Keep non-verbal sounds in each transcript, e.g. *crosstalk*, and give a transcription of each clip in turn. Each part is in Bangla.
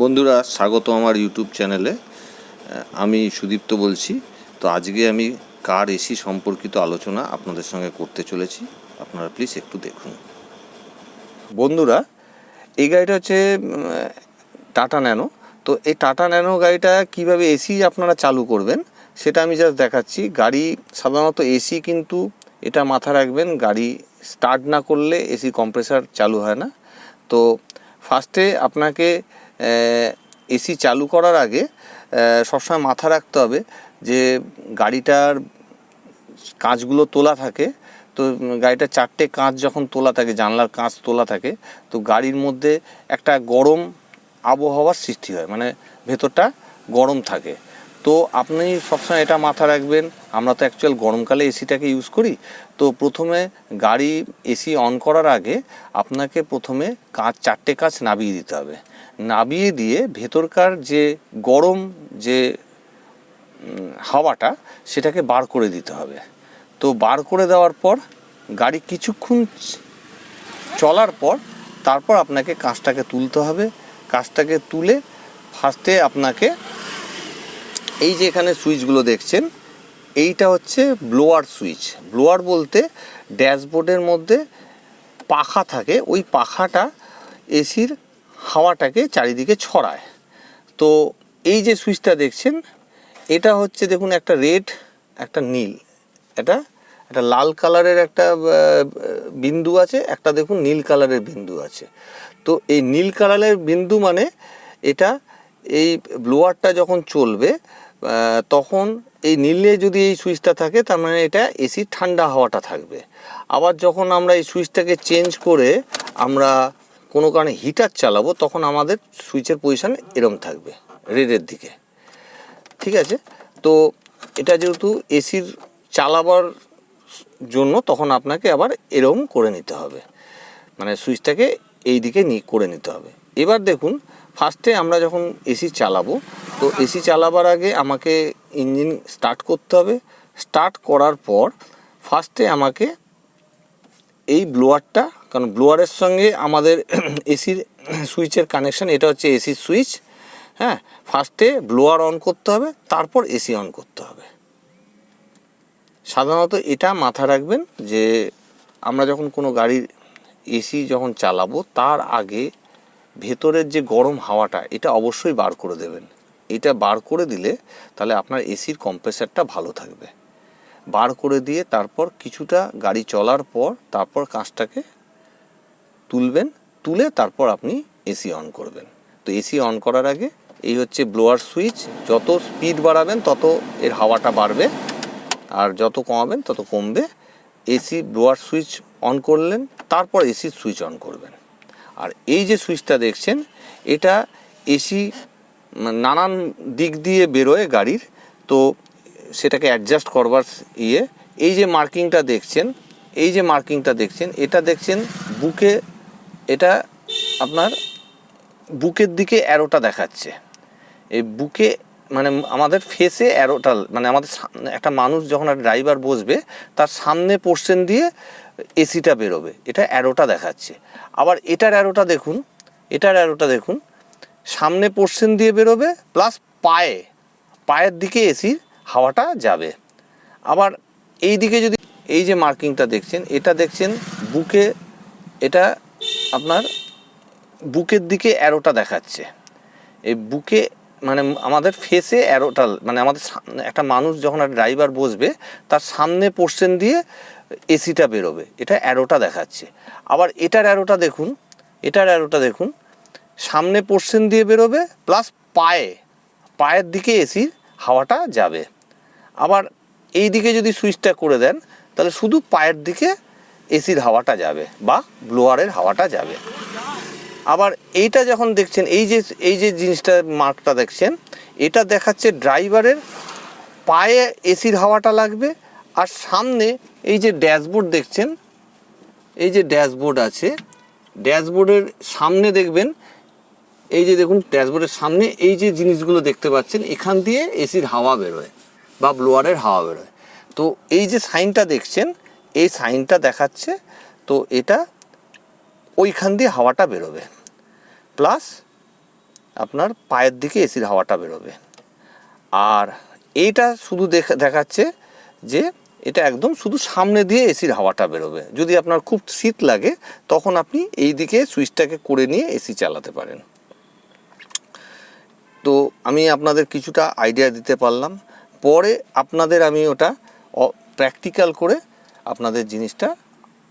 বন্ধুরা, স্বাগত আমার ইউটিউব চ্যানেলে। আমি সুদীপ্ত বলছি। তো আজকে আমি কার এসি সম্পর্কিত আলোচনা আপনাদের সঙ্গে করতে চলেছি। আপনারা প্লিজ একটু দেখুন। বন্ধুরা, এই গাড়িটা হচ্ছে টাটা ন্যানো। তো এই টাটা ন্যানো গাড়িটা কীভাবে এসি আপনারা চালু করবেন, সেটা আমি জাস্ট দেখাচ্ছি। গাড়ি সাধারণত এসি কিন্তু এটা মাথা রাখবেন, গাড়ি স্টার্ট না করলে এসি কম্প্রেসার চালু হয় না। তো ফার্স্টে আপনাকে এসি চালু করার আগে সবসময় মাথা রাখতে হবে যে গাড়িটার কাঁচগুলো তোলা থাকে। তো গাড়িটার চারটে কাঁচ যখন তোলা থাকে, জানলার কাঁচ তোলা থাকে, তো গাড়ির মধ্যে একটা গরম আবহাওয়ার সৃষ্টি হয়। মানে ভেতরটা গরম থাকে। তো আপনি সবসময় এটা মাথা রাখবেন, আমরা তো অ্যাকচুয়াল গরমকালে এসিটাকে ইউজ করি। তো প্রথমে গাড়ি এসি অন করার আগে আপনাকে প্রথমে কাঁচ, চারটে কাঁচ নাবিয়ে দিতে হবে। নাবিয়ে দিয়ে ভেতরকার যে গরম যে হাওয়াটা, সেটাকে বার করে দিতে হবে। তো বার করে দেওয়ার পর, গাড়ি কিছুক্ষণ চলার পর, তারপর আপনাকে কাঁচটাকে তুলতে হবে। কাঁচটাকে তুলে ফার্স্টে আপনাকে এই যে এখানে সুইচগুলো দেখছেন, এইটা হচ্ছে ব্লোয়ার সুইচ। ব্লোয়ার বলতে ড্যাশবোর্ডের মধ্যে পাখা থাকে, ওই পাখাটা এসির হাওয়াটাকে চারিদিকে ছড়ায়। তো এই যে সুইচটা দেখছেন, এটা হচ্ছে দেখুন একটা রেড, একটা নীল। এটা একটা লাল কালারের একটা বিন্দু আছে, একটা দেখুন নীল কালারের বিন্দু আছে। তো এই নীল কালারের বিন্দু মানে এটা, এই ব্লোয়ারটা যখন চলবে তখন এই নীলে যদি এই সুইচটা থাকে, তার মানে এটা এসি ঠান্ডা হাওয়াটা থাকবে। আবার যখন আমরা এই সুইচটাকে চেঞ্জ করে আমরা কোনো কারণে হিটার চালাবো, তখন আমাদের সুইচের পজিশান এরম থাকবে, রেডের দিকে। ঠিক আছে? তো এটা যেহেতু এসির চালাবার জন্য, তখন আপনাকে আবার এরম করে নিতে হবে। মানে সুইচটাকে এই দিকে নি, করে নিতে হবে। এবার দেখুন ফার্স্টে আমরা যখন এসি চালাবো তো এসি চালাবার আগে আমাকে ইঞ্জিন স্টার্ট করতে হবে। স্টার্ট করার পর ফার্স্টে আমাকে এই ব্লোয়ারটা কারণ ব্লোয়ারের সঙ্গে আমাদের *clears throat* এসির সুইচের কানেকশন এটা হচ্ছে এসির সুইচ হ্যাঁ ফার্স্টে ব্লোয়ার অন করতে হবে তারপর এসি অন করতে হবে। সাধারণত এটা মাথা রাখবেন যে আমরা যখন কোনো গাড়ির এসি যখন চালাবো তার আগে ভেতরের যে গরম হাওয়াটা এটা অবশ্যই বার করে দেবেন। এটা বার করে দিলে তাহলে আপনার এসির কম্প্রেসারটা ভালো থাকবে। বার করে দিয়ে তারপর কিছুটা গাড়ি চলার পর তারপর কাঁচটাকে তুলবেন, তুলে তারপর আপনি এসি অন করবেন। তো এসি অন করার আগে এই হচ্ছে ব্লোয়ার সুইচ যত স্পিড বাড়াবেন তত এর হাওয়াটা বাড়বে আর যত কমাবেন তত কমবে। এসি ব্লোয়ার সুইচ অন করলেন, তারপর এসি সুইচ অন করবেন। আর এই যে সুইচটা দেখছেন, এটা এসি নানান দিক দিয়ে বেরোয় গাড়ির, তো সেটাকে অ্যাডজাস্ট করবার ইয়ে। এই যে মার্কিংটা দেখছেন, এই যে মার্কিংটা দেখছেন, এটা দেখছেন বুকে, এটা আপনার বুকের দিকে অ্যারোটা দেখাচ্ছে। এই বুকে মানে আমাদের ফেসে অ্যারোটা মানে আমাদের একটা মানুষ যখন একটা ড্রাইভার বসবে, তার সামনে পোর্শন দিয়ে এসিটা বেরোবে, এটা অ্যারোটা দেখাচ্ছে। আবার এটার অ্যারোটা দেখুন, এটার অ্যারোটা দেখুন সামনে পোর্শন দিয়ে বেরোবে প্লাস পায়ে, পায়ের দিকে এসির হাওয়াটা যাবে। আবার এই দিকে যদি, এই যে মার্কিংটা দেখছেন, এটা দেখছেন বুকে, এটা আপনার বুকের দিকে অ্যারোটা দেখাচ্ছে। এই বুকে মানে আমাদের ফেসে অ্যারোটা মানে আমাদের একটা মানুষ যখন একটা ড্রাইভার বসবে, তার সামনে পোর্শন দিয়ে এসিটা বেরোবে। এটা অ্যারোটা দেখাচ্ছে। আবার এটার অ্যারোটা দেখুন, এটার অ্যারোটা দেখুন সামনে পোর্শন দিয়ে বেরোবে প্লাস পায়ে, পায়ের দিকে এসির হাওয়াটা যাবে। আবার এই দিকে যদি সুইচটা করে দেন, তাহলে শুধু পায়ের দিকে এসির হাওয়াটা যাবে বা ব্লোয়ারের হাওয়াটা যাবে। আবার এইটা যখন দেখছেন, এই যে এই যে জিনিসটা মার্কটা দেখছেন, এটা দেখাচ্ছে ড্রাইভারের পায়ে এসির হাওয়াটা লাগবে। আর সামনে এই যে ড্যাশবোর্ড দেখছেন, এই যে ড্যাশবোর্ড আছে ড্যাশবোর্ডের সামনে দেখবেন এই যে দেখুন ড্যাশবোর্ডের সামনে এই যে জিনিসগুলো দেখতে পাচ্ছেন, এখান দিয়ে এসির হাওয়া বেরোয় বা ব্লোয়ারের হাওয়া বেরোয়। তো এই যে সাইনটা দেখছেন, এই সাইনটা দেখাচ্ছে, তো এটা ওইখান দিয়ে হাওয়াটা বেরোবে। প্লাস আপনার পায়ের দিকে এসির হাওয়াটা বেরোবে। আর এইটা শুধু দেখা, দেখাচ্ছে যে এটা একদম শুধু সামনে দিয়ে এসির হাওয়াটা বেরোবে। যদি আপনার খুব শীত লাগে, তখন আপনি এই দিকে সুইচটাকে করে নিয়ে এসি চালাতে পারেন। তো আমি আপনাদের কিছুটা আইডিয়া দিতে পারলাম। পরে আপনাদের আমি ওটা প্র্যাকটিক্যাল করে আপনাদের জিনিসটা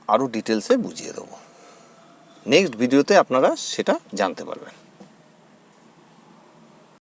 আরও ডিটেলসে বুঝিয়ে দেবো। নেক্সট ভিডিওতে আপনারা সেটা জানতে পারবেন।